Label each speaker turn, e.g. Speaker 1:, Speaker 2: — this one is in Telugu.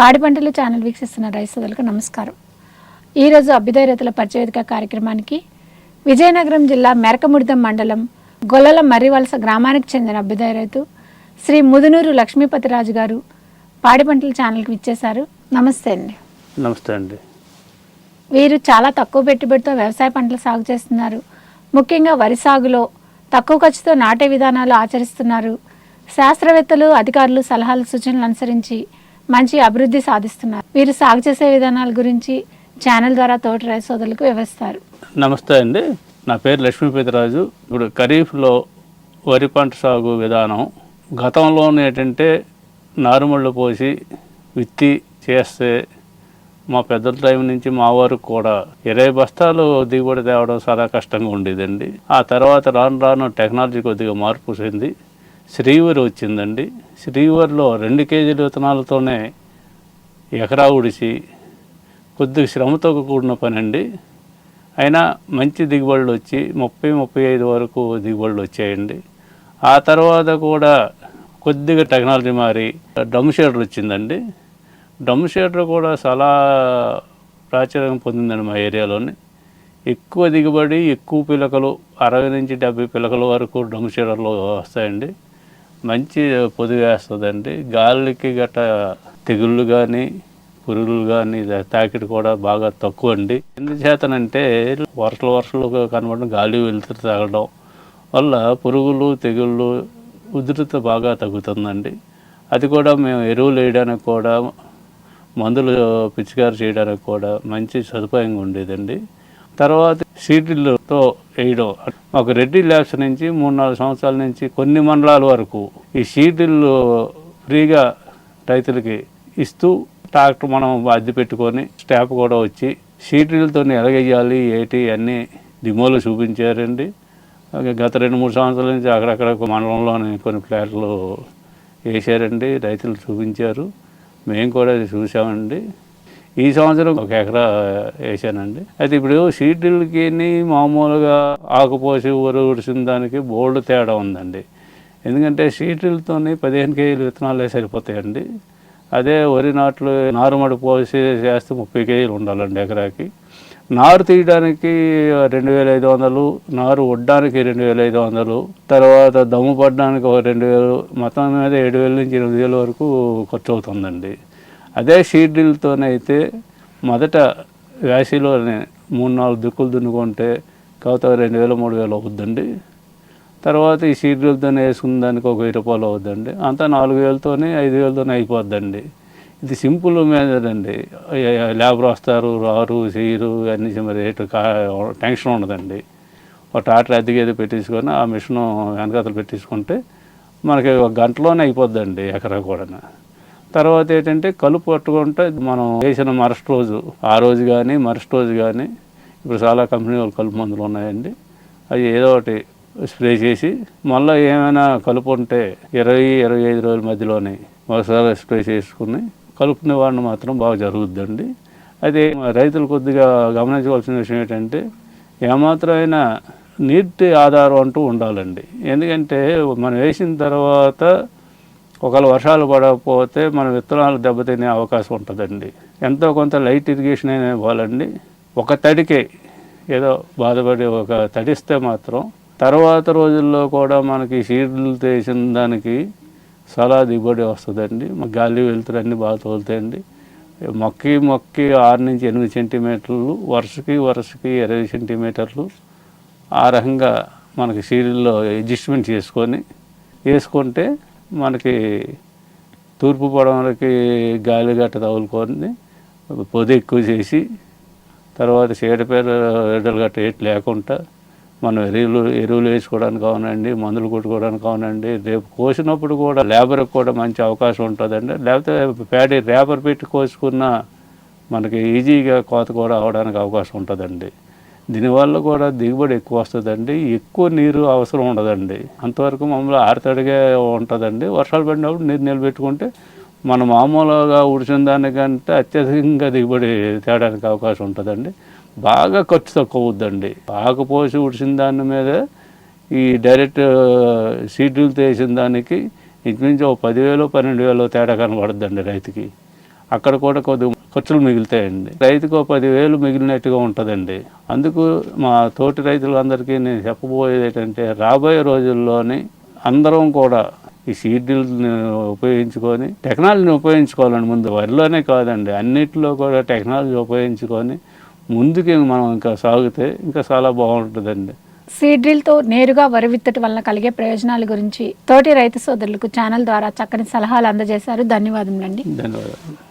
Speaker 1: పాడి పంటలు ఛానల్ వీక్షిస్తున్న రైతు సోదరులకు నమస్కారం. ఈరోజు అభ్యుదయ రైతుల పరిచయవేదిక కార్యక్రమానికి విజయనగరం జిల్లా మెరకముడితం మండలం గొల్లల మర్రివలస గ్రామానికి చెందిన అభ్యుదయ రైతు శ్రీ ముదునూరు లక్ష్మీపతిరాజు గారు పాడి పంటల ఛానల్కి ఇచ్చేశారు నమస్తే అండి.
Speaker 2: నమస్తే అండి.
Speaker 1: వీరు చాలా తక్కువ పెట్టుబడితో వ్యవసాయ పంటలు సాగు చేస్తున్నారు. ముఖ్యంగా వరి సాగులో తక్కువ ఖర్చుతో నాటే విధానాలు ఆచరిస్తున్నారు. శాస్త్రవేత్తలు అధికారులు సలహాలు సూచనలు అనుసరించి మంచి అభివృద్ధి సాధిస్తున్నారు. వీరు సాగు చేసే విధానాల గురించి ఛానల్ ద్వారా తోటి రైతు సోదరులకు వివరిస్తారు.
Speaker 2: నమస్తే అండి. నా పేరు లక్ష్మీపతిరాజు. ఇప్పుడు ఖరీఫ్లో వరి పంట సాగు విధానం గతంలో ఏంటంటే నారుమళ్ళు పోసి విత్తి చేస్తే మా పెద్దల టైం నుంచి మా వరకు కూడా ఇరవై బస్తాలు దిగుబడి తేవడం చాలా కష్టంగా ఉండేదండి. ఆ తర్వాత రాను రాను టెక్నాలజీ కొద్దిగా మార్పు చెంది శ్రీవరి వచ్చిందండి. శ్రీవరిలో రెండు కేజీల విత్తనాలతోనే ఎకరా ఉడిసి కొద్దిగా శ్రమతో కూడిన పని అండి అయినా మంచి దిగుబడులు వచ్చి ముప్పై ముప్పై ఐదు వరకు దిగుబడులు వచ్చాయండి. ఆ తర్వాత కూడా కొద్దిగా టెక్నాలజీ మారి డమ్ షేడర్ వచ్చిందండి. డమ్ షేడర్ కూడా చాలా ప్రాచుర్యం పొందిందండి మా ఏరియాలోని. ఎక్కువ దిగుబడి ఎక్కువ పిలకలు అరవై నుంచి డెబ్బై పిలకల వరకు డమ్ షేడర్లో వస్తాయండి. మంచి పొదుగు వేస్తుందండి గాలికి గట్ట తెగుళ్ళు కానీ పురుగులు కానీ తాకిడి కూడా బాగా తక్కువ అండి ఎందుచేతనంటే వరుసలు వరుసలు కనబడడం గాలి వెలుతురు తాగడం వల్ల పురుగులు తెగుళ్ళు ఉధృత బాగా తగ్గుతుందండి. అది కూడా మేము ఎరువులు వేయడానికి కూడా మందులు పిచికారి చేయడానికి కూడా మంచి సదుపాయంగా ఉండేదండి. తర్వాత సీడ్లతో వేయడం. మాకు రెడ్డి ల్యాబ్స్ నుంచి మూడు నాలుగు సంవత్సరాల నుంచి కొన్ని మండలాల వరకు ఈ సీడ్లు ఫ్రీగా రైతులకి ఇస్తూ ట్రాక్టర్ మనం అద్దె పెట్టుకొని స్టాఫ్ కూడా వచ్చి సీట్లతో ఎలాగేయాలి ఏటి అన్నీ డిమోలు చూపించారండి. గత రెండు మూడు సంవత్సరాల నుంచి అక్కడక్కడ మండలంలోని కొన్ని ప్లాట్లు వేసారండి రైతులు చూపించారు. మేము కూడా అది చూసామండి ఈ సంవత్సరం ఒక ఎకరా వేసానండి. అయితే ఇప్పుడు సీడ్లకి మామూలుగా ఆకుపోసి ఊరు ఉడిసిన దానికి బోల్డ్ తేడా ఉందండి. ఎందుకంటే సీడ్లతోని పదిహేను కేజీలు విత్తనాలే సరిపోతాయండి. అదే వరి నాట్లు నారుమడి పోసి చేస్తే ముప్పై కేజీలు ఉండాలండి ఎకరాకి. నారు తీయడానికి రెండు వేల ఐదు వందలు నారు వడ్డానికి రెండు వేల ఐదు వందలు తర్వాత దమ్ము పడడానికి ఒక రెండు వేలు మొత్తం మీద ఏడు వేల నుంచి ఎనిమిది వేల వరకు ఖర్చు అవుతుందండి. అదే షీడ్లతోనైతే మొదట వేసవిలోనే మూడు నాలుగు దుక్కులు దున్నుకుంటే కాకపోతే రెండు వేలు మూడు వేలు అవుద్దండి. తర్వాత ఈ సీడ్లతో వేసుకున్న దానికి ఒక వెయ్యి రూపాయలు అవుద్దండి. అంతా నాలుగు వేలతోనే ఐదు వేలతోనే అయిపోద్దండి. ఇది సింపుల్ మీదండి లేబర్ వస్తారు రారు చేయరు అన్నీ మరి రేటు కా టెన్షన్ ఉండదండి. ఒక ట్రాక్టర్ అద్దెకి పెట్టించుకొని ఆ మిషన్ వెనకాతలు పెట్టించుకుంటే మనకి ఒక గంటలోనే అయిపోద్దండి ఎకరా కూడా తర్వాత ఏంటంటే కలుపు పట్టుకుంటే మనం వేసిన మరుసటి రోజు ఆ రోజు కానీ మరస్ట్ రోజు కానీ ఇప్పుడు చాలా కంపెనీ వాళ్ళు కలుపు మందులు ఉన్నాయండి. అవి ఏదో ఒకటి స్ప్రే చేసి మళ్ళీ ఏమైనా కలుపు ఉంటే ఇరవై ఇరవై ఐదు రోజుల మధ్యలోనే ఒకసారి స్ప్రే చేసుకుని కలుపు నివారణ మాత్రం బాగా జరుగుద్దండి. అయితే రైతులు కొద్దిగా గమనించవలసిన విషయం ఏంటంటే ఏమాత్రమైనా నీటి ఆధారం అంటూ ఉండాలండి. ఎందుకంటే మనం వేసిన తర్వాత ఒకవేళ వర్షాలు పడకపోతే మన విత్తనాలు దెబ్బతినే అవకాశం ఉంటుందండి. ఎంతో కొంత లైట్ ఇరిగేషన్ అయినా ఇవ్వాలండి. ఒక తడికే ఏదో బాధపడి ఒక తడిస్తే మాత్రం తర్వాత రోజుల్లో కూడా మనకి సీడ్లు తీసిన దానికి చాలా దిగుబడి వస్తుందండి. గాలి వెళ్తురు అన్నీ బాగా తోలుతాయండి. మొక్కి మొక్కి ఆరు నుంచి ఎనిమిది సెంటీమీటర్లు వరుసకి వరుసకి ఇరవై సెంటీమీటర్లు ఆ రకంగా మనకి సీరియల్లో అడ్జస్ట్మెంట్ చేసుకొని వేసుకుంటే మనకి తూర్పు పడమలకి గాలి గట్ట తగులుకొని పొది ఎక్కువ చేసి తర్వాత చీడపేర ఎడ్డలు గట్ట ఏటి లేకుండా మనం ఎరువులు ఎరువులు వేసుకోవడానికి అవునండి మందులు కొట్టుకోవడానికి అవునండి రేపు కోసినప్పుడు కూడా లేబర్కి కూడా మంచి అవకాశం ఉంటుందండి. లేకపోతే ప్యాడీ రేపర్ పెట్టి కోసుకున్న మనకి ఈజీగా కోత కూడా అవడానికి అవకాశం ఉంటుందండి. దీనివల్ల కూడా దిగుబడి ఎక్కువ వస్తుందండి. ఎక్కువ నీరు అవసరం ఉండదండి. అంతవరకు మామూలు ఆరుతడిగా ఉంటుందండి. వర్షాలు పడినప్పుడు నీరు నిలబెట్టుకుంటే మన మామూలుగా ఉడిచిన దానికంటే అత్యధికంగా దిగుబడి తేడానికి అవకాశం ఉంటుందండి. బాగా ఖర్చు తక్కువ అవుద్దండి. పోసి ఉడిసిన దాని మీద ఈ డైరెక్ట్ సీడ్లు తీసిన దానికి ఇంచుమించు ఓ పదివేలు పన్నెండు వేలు తేడా కనబడుద్దండి రైతుకి. అక్కడ కూడా కొద్దిగా ఖర్చులు మిగులుతాయండి. రైతుకు పదివేలు మిగిలినట్టుగా ఉంటుందండి. అందుకు మా తోటి రైతులందరికీ నేను చెప్పబోయేది ఏంటంటే రాబోయే రోజుల్లోని అందరం కూడా ఈ సీడ్ని ఉపయోగించుకొని టెక్నాలజీని ఉపయోగించుకోవాలండి ముందు వరిలోనే కాదండి అన్నిటిలో కూడా టెక్నాలజీ ఉపయోగించుకొని ముందుకి మనం ఇంకా సాగితే ఇంకా చాలా బాగుంటుందండి.
Speaker 1: సీడ్ డ్రిల్తో నేరుగా వరి విత్తటి వల్ల కలిగే ప్రయోజనాల గురించి తోటి రైతు సోదరులకు ఛానల్ ద్వారా చక్కని సలహాలు అందజేశారు. ధన్యవాదములండి.
Speaker 2: ధన్యవాదాలు.